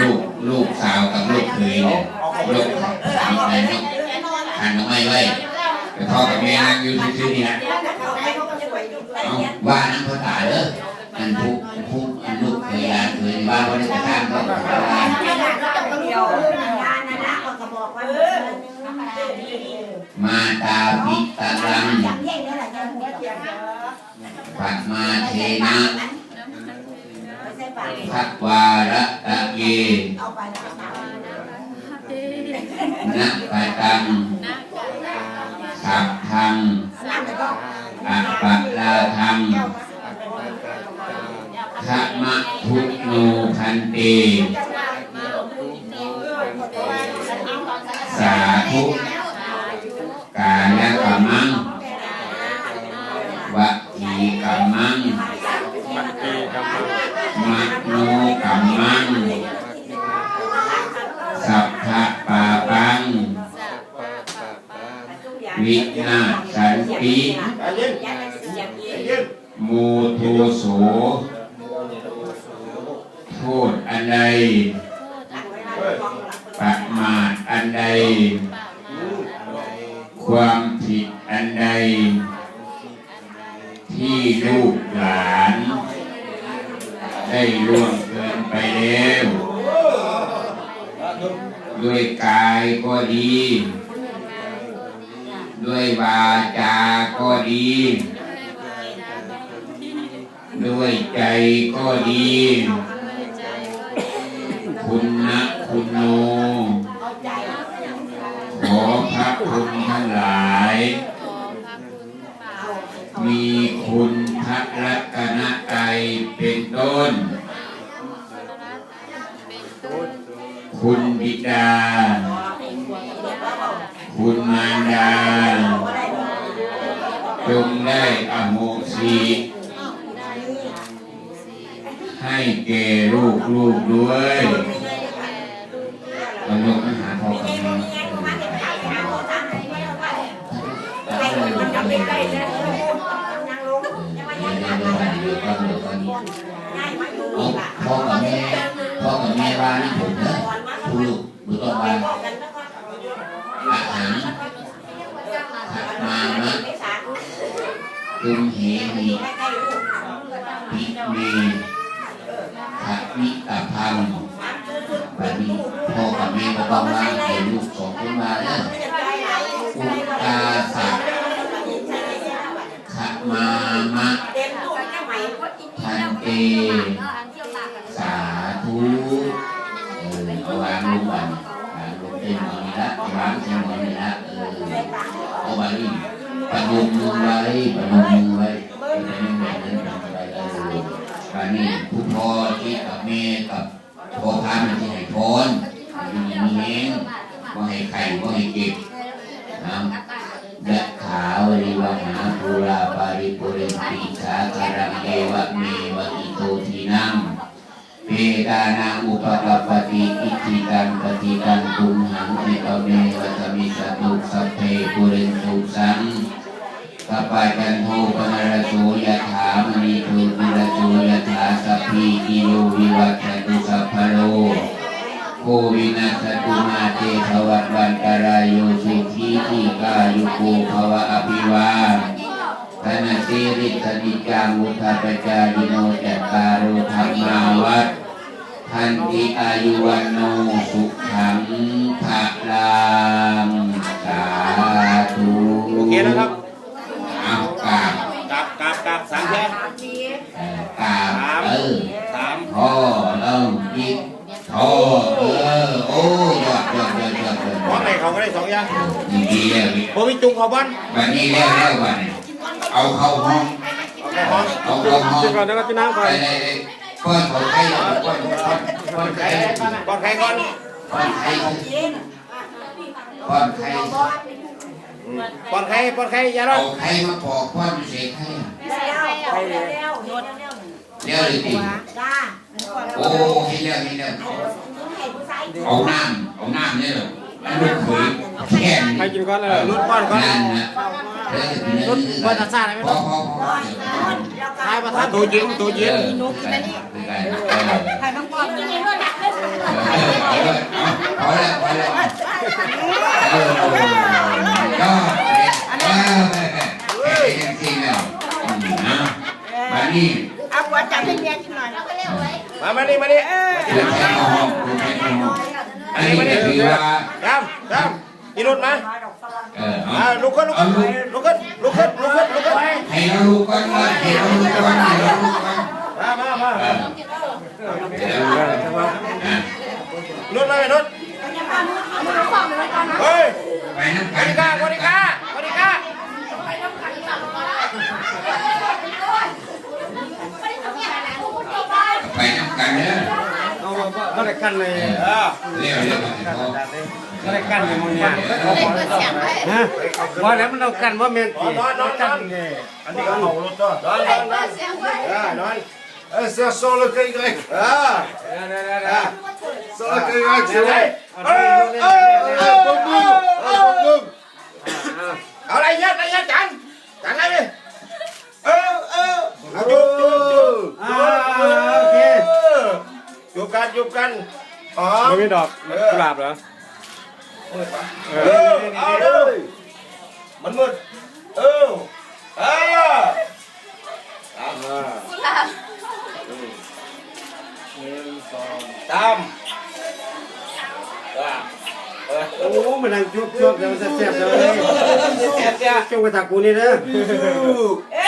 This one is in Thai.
ลูกลูกสาวกับลูกเขยเนี่ยลูกสาวไหนเนาะหันออกมาไว้แต่พ่อกับแม่นั่งอยู่ซื่อๆนี่นะเอาว่านั่งภาษาเด้ออันผู้ผู้อันลูกเขยหลานเขยว่าบ่ได้กระทั่งก็ว่ามาตาปิตาลังปัตมาเทนะพักวาระตะ เยนะปะตังสัพทังอะปะลาทังขะมะทุโนพันเต วินาสันติมูทูโสโทษอันใดประมาทอันใด ความผิดอันใด ที่ลูกหลาน ได้ล่วงเกินไปแล้ว ด้วยกายก็ดี ด้วยวาจาก็ดี ด้วยใจก็ดี คุณนะคุณโน ขอพระคุณทั้งหลาย คุณมารดาจงได้อโหสิให้แก่ลูกลูกด้วยเรายกอาหารพอกับแม่เอาพ่อกับแม่พ่อกับแม่ว่านะผมนะผู้ลูกบุตรว่าอาหารขัดมามะตุมเหหิปิ เมขะมิตาพังแบบนี้พ่อกับแม่ก็ต้องว่าให้ลูกสองคนมาเนอะอุตาสักขมามะพันเตสาธุเออเอาวางลงก่อนวางลงเต็มหมอนนี่ละวางเต็มหมอนนี่ละเออเอาไว้ประนมมือไว้ประนมมือไว้จะไม่เหมือนเดิมทำอะไรเลยวั นนี้ผู้พ่อที่กับแม่กับพ่อพามันที่ให้พรมีมีเองว่าให้ไข่ว่าให้เก็บนะยะขาวริวหาภูราปาริปุเรนติสาคารังเอวะเมวะอิโตทินังเวดานาอุปกปปติอิทิตังปฏิตังตุมหังเอตเมวัตมิสตุสัพเพปุเรนตุสัง กปาจันโทปนรโสยถามณีตุติรโสยถาสัพพีกิโลวิวัตตุสัพพโลโควินัสตุมาเตภวัตวันตรายโยสุขีทีกายุโกภวะอภิวาธนสิริสติจามุทาปจายิโนจัตตารุธรรมาวัดทันติอายุวันโนสุขังภะ กราบกราบกราบสามแค่เอ่อกราบเออสามพ่อเริ่มจิตพ่อเออโอ้ยอดยอดยอดยอดยอดพร้อมไหนเขาก็ได้สองอย่างดีดีแล้วนี่ผมมีจุงเขาบ้านวันนี้แล้วแล้ววันนี้เอาเข้าห้องเอาเข้าห้องเอาเข้าห้องจุงก่อนแล้วก็จุงน้ำก่อนไปเลยป้อนเขาไข่ป้อนป้อนป้อนไข่ก่อนใครก่อนป้อนไข่ป้อนไข่ ก่อนใครก่อนใครอย่ารอเอาดไข่มาปอกป้อนเสกไข่เลี้ยวเลยติโอ้ให้เลี้ยวให้เลี้ยวเอาน้ำเอาน้ำเนี่ยเหรอลูกเขยแค่นี้ใครกินก่อนเลยรุ่นก่อนก่อนนั่นนะรุ่นเปิดตาซ่าได้ไหมพอพอพอทายประธานตัวเย็นตัวเย็นนุกนั่นนี่ถ่ายน้อง จับให้เมียกินหน่อยมามานี่มานี่เดี๋ยวแค่เอาห้องดูแค่เอาห้องอันนี้ก็ถือว่าดำดำอีนุชมาเอออ่าเอาลุกขึ้นลุกขึ้นลุกขึ้นลุกขึ้นลุกขึ้นลุกขึ้นให้เรารู้ก่อนว่าให้เรารู้ก่อนให้เรารู้ก่อนมามามาเออเดี๋ยวอะนุชมานุชเฮ้ยไปน้ำสกัวันสดีค่ะสวัสดีค่ะสวัสดีค่ะ ไปน้ำกันเด้อ เอาบ่ได้ กันเลยเออเร็วเร็วเขาบ่ได้กันเลยมึงเนี่ยฮะว่าแล้วมันเอากันว่าแม่นนอนนอนนอนนอนอันนี้ก็เมารถก็นอนนอนนอนเออนอนเออเสียโซเลยกันเลยเออโซเลยกันเลยเสียเลย จุบกันจุบกันอ๋อไม่มีดอกกุหลาบเหรอเออเอาเร็วมันมืดเออเออตามเออโอ้มันนั่งจุบจุบเดี๋ยวมันจะแซ่บเลยเสียบเสียบจุบไปถักกูนี่เด้อเอ